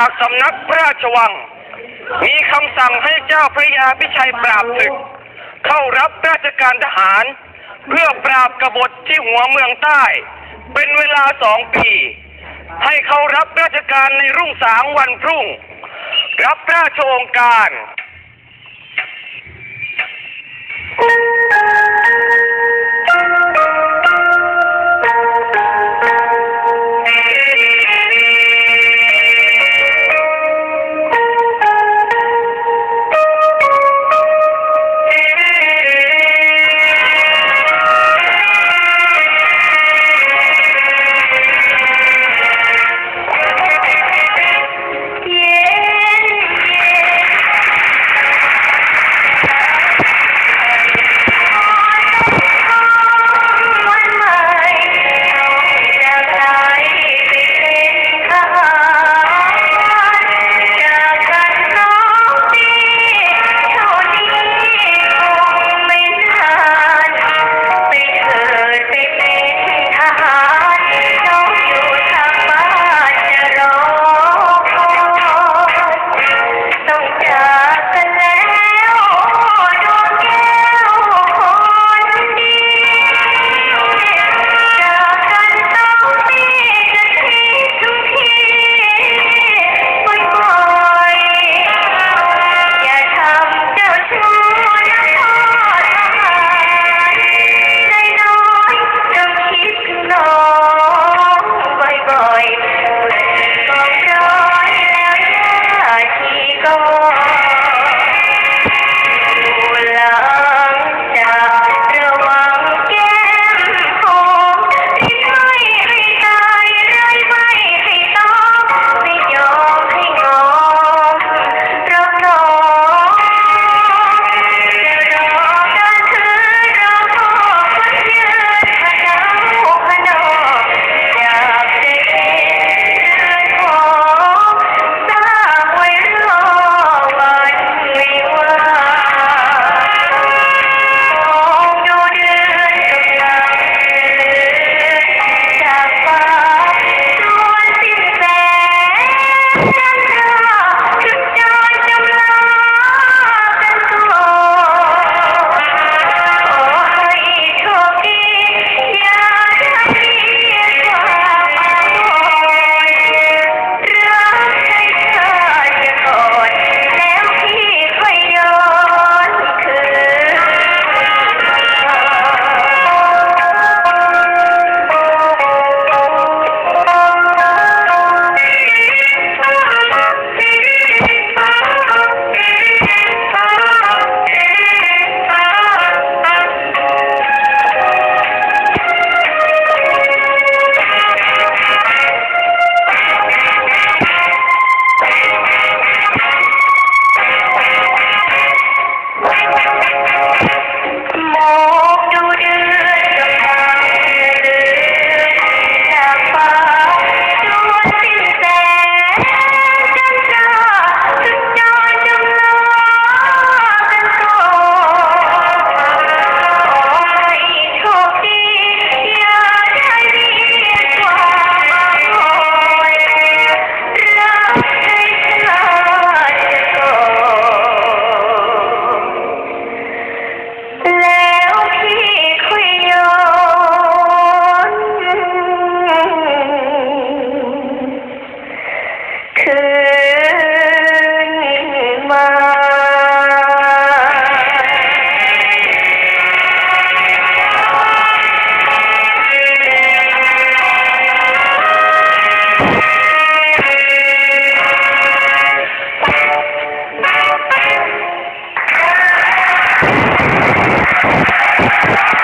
จากสำนักพระราชวัง มีคำสั่งให้เจ้าพระยาพิชัยปราบศึก เข้ารับราชการทหาร เพื่อปราบกบฏที่หัวเมืองใต้ เป็นเวลาสองปี ให้เขารับราชการในรุ่งสางวันพรุ่ง รับราชองค์การ Yeah.